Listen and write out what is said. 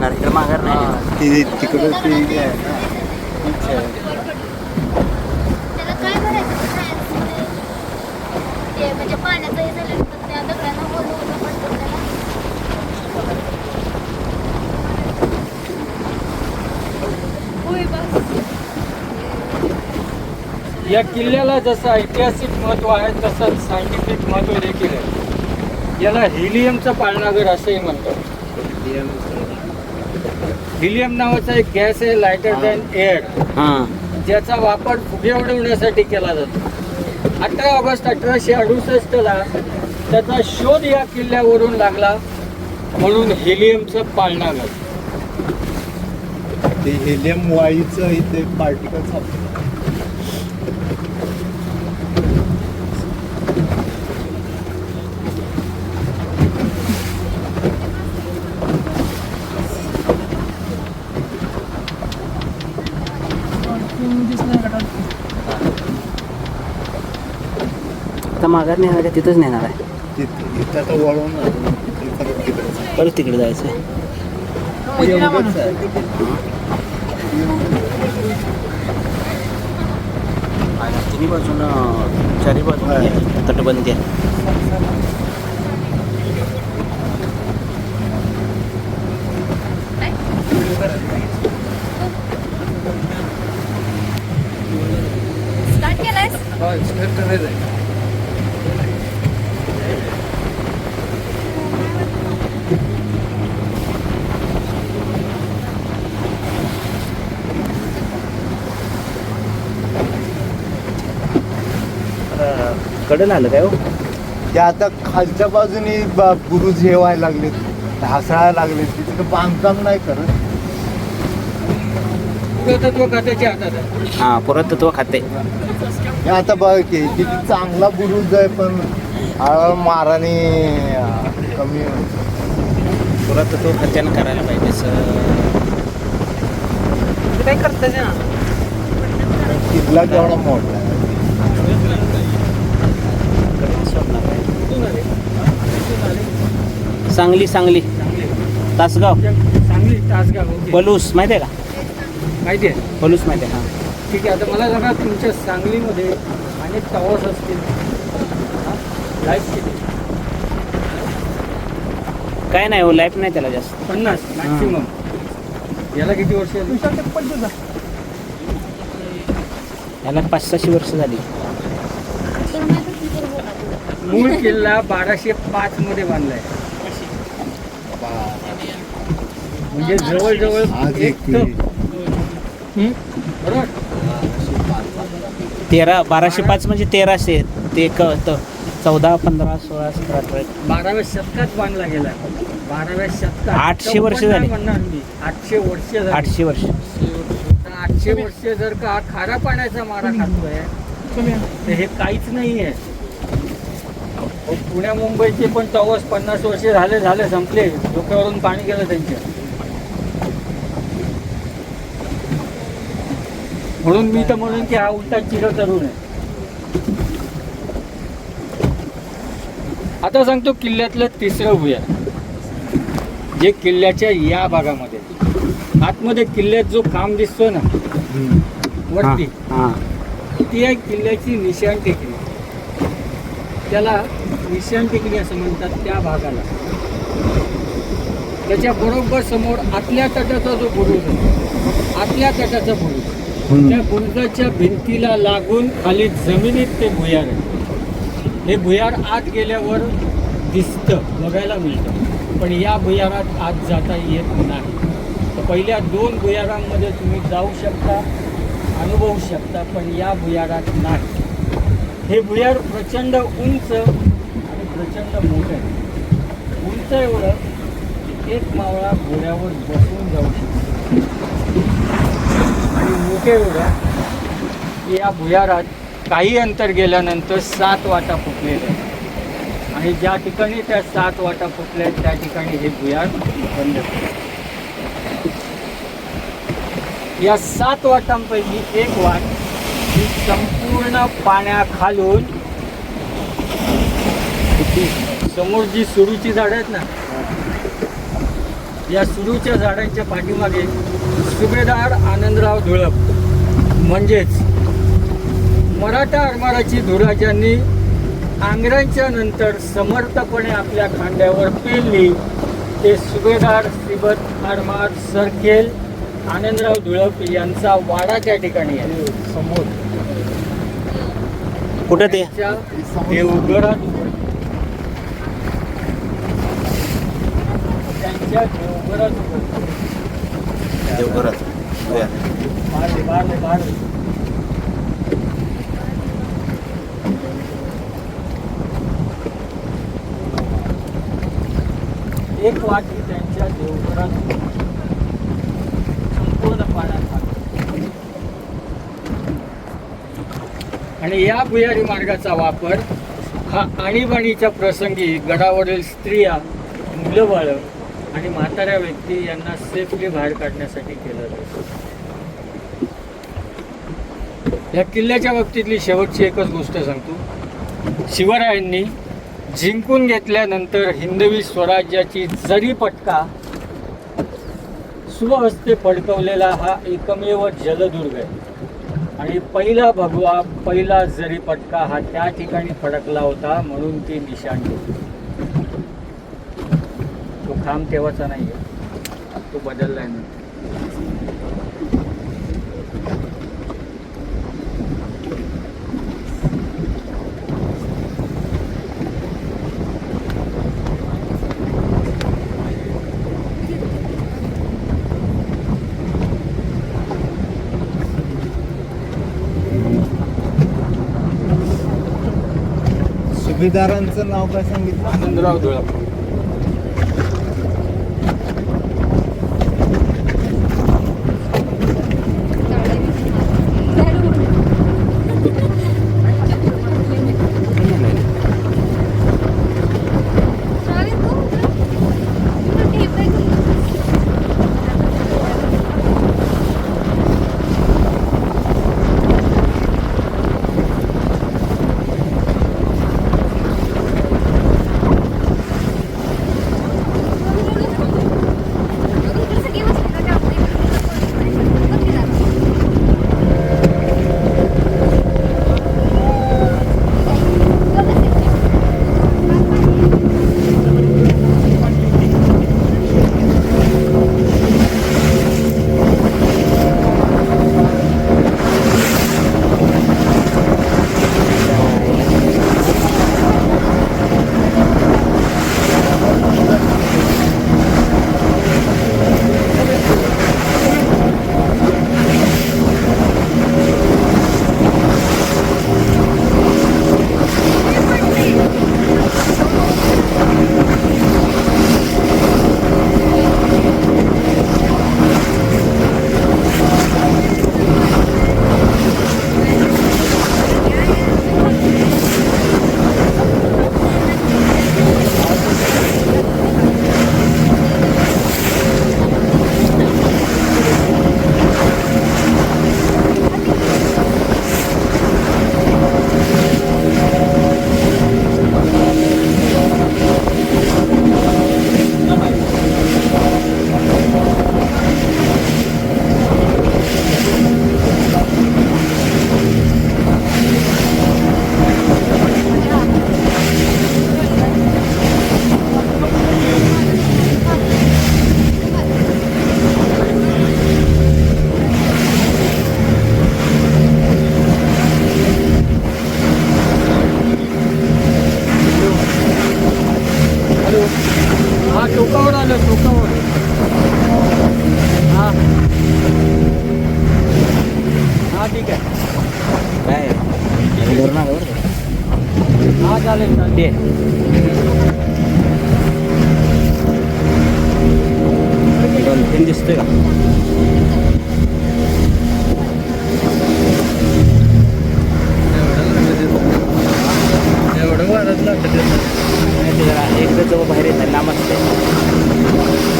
नेणार इकडे माघार नाही नेणार. ती तिकडं ते हे आहे ना. तीच आहे. त्याला काय करायचं सायन्समध्ये ते म्हणजे पाण्याचं हे झाल्यानंतर त्या दगडांना ओलं ओलं पडतं त्याला होय बस या किल्ल्याला जसं ऐतिहासिक महत्त्व आहे तसंच सायंटिफिक महत्त्व देखील आहे याला हिलियमचं पाळणाघर असंही म्हणतात हिलियम नावाचा एक गॅस आहे लायटर दॅन एअर हां. ज्याचा वापर फुगे उडवण्यासाठी केला जातो. अठरा ऑगस्ट अठराशे अडुसष्टला त्याचा शोध या किल्ल्यावरून लागला. म्हणून हेलियमचं पाळणाघर ते हेलियम वायूचं इथे पार्टिकल्स आता माघार नेणार का तिथंच नेणार आहे परत तिकडे जायचं. आहे एवढंच आहे. आणि तिन्ही बाजूनं चारी बाजून तटबंदी आहे स्टार्ट केलायस कडन आलं काय हो? ते आता खालच्या बाजूने ब- बुरुज हे व्हायला लागले ढासळायला लागले तिथे बांधकाम नाही करत. पुरातत्व खात्याच्या हातात आहे. हां पुरातत्व खाते. हे आता बघ की किती चांगला बुरुज आहे पण हळूहळू माराने अं, कमी पुरातत्व खात्यानं करायला पाहिजे सर. काय करताय? ना किल्ला केवढा मोठा आहे. सांगली सांगली. तासगाव. चांगली तासगाव ओके. पलूस माहिती आहे का? माहिती आहे पलूस माहिती आहे हां. ठीक आहे आता मला सांगा तुमच्या सांगलीमध्ये अनेक टॉवर्स असतील. लाईफ किती? काय नाही हो लाईफ नाही त्याला जास्त. पन्नास मॅक्सिमम याला किती वर्ष याला पाच सहाशे वर्ष झाली. मूळ किल्ला बाराशे पाच मध्ये बांधलाय. म्हणजे जवळजवळ हं? बरोबर? तेरा बाराशे पाच म्हणजे तेराशे ते क त- चौदा पंधरा सोळा सतरा अठरा. बाराव्या शतकात बांधला गेला. बाराव्या शतकात आठशे वर्ष झाली. म्हणणार मी. आठशे वर्ष झाली. आठशे वर्ष. तर आठशे वर्ष जर का खारा पाण्याचा मारा खातोय तर हे काहीच नाही आहे पुण्या मुंबईचे पण टॉवर्स पन्नास वर्ष झाले झाले संपले. डोक्यावरून पाणी गेलं त्यांच्या. म्हणून मी तर म्हणून की हा उलटा चिर तरुण आहे. आता सांगतो किल्ल्यातलं तिसरं भुयार. जे किल्ल्याच्या या भागामध्ये. आतमध्ये किल्ल्यात जो काम दिसतो ना वरती ती आहे किल्ल्याची निशाण टेकडी. त्याला निशाण टेकडी असं म्हणतात त्या भागाला. त्याच्या बरोबर समोर आतल्या तटाचा जो बुरुज आहे आतल्या तटाचा बुरुज. त्या बुरुजाच्या भिंतीला लागून खाली जमिनीत ते भुयार आहे. हे भुयार आत गेल्यावर दिसतं बघायला मिळतं. पण या भुयारात आत जाता येत नाही. तर पहिल्या दोन भुयारांमध्ये तुम्ही जाऊ शकता अनुभवू शकता पण या भुयारात नाही. हे भुयार प्रचंड उंच प्रचंड मोठं आहे. उंच एवढं एक मावळा घोड्यावर बसून जाऊ शकतो. आणि मोठे एवढं या भुयारात काही अंतर गेल्यानंतर सात वाटा फुटलेल्या आहेत. आणि ज्या ठिकाणी त्या सात वाटा फुटल्या आहेत त्या ठिकाणी हे भुयार बंद केलं. या सात वाटांपैकी एक वाट ही संपूर्ण पाण्याखालून समोर जी सुरूची झाडं आहेत ना या सुरूच्या झाडांच्या पाठीमागे सुभेदार आनंदराव धुळप. म्हणजेच मराठा आरमाराची धुरा ज्यांनी आंग्र्यांच्या नंतर समर्थपणे आपल्या खांद्यावर पेलली. ते सुभेदार श्रीबत आरमार सरखेल आनंदराव धुळप यांचा वाडा त्या ठिकाणी आहे. समोर. कुठं ते? देवघरात उभं. त्यांच्या देवघरात उभं. एक वाटी त्यांच्या देवघरात संपूर्ण पाण्यात आणि या भुयारी मार्गाचा वापर हा आणीबाणीच्या प्रसंगी गडावरील स्त्रिया मुलं बाळं आणि म्हाताऱ्या व्यक्ती यांना सेफली बाहेर काढण्यासाठी केलं जातं. या किल्ल्याच्या बाबतीतली शेवटची एकच गोष्ट सांगतो. शिवरायांनी जिंकून घेतल्यानंतर हिंदवी स्वराज्याची जरी पटका स्वहस्ते फडकवलेला हा एकमेव जलदुर्ग आहे. आणि पहिला भगवा पहिला जरी पटका हा त्या ठिकाणी फडकला होता म्हणून ती निशाणी तो खांब तेव्हाचा नाही आहे तो बदललाय ना. सुभेदारांचं नाव काय सांगितलं? आनंदराव धुळप तीन दिसतोय का? एवढं वाढत लागतं एकदा जवळ बाहेर येत नाही लांब असते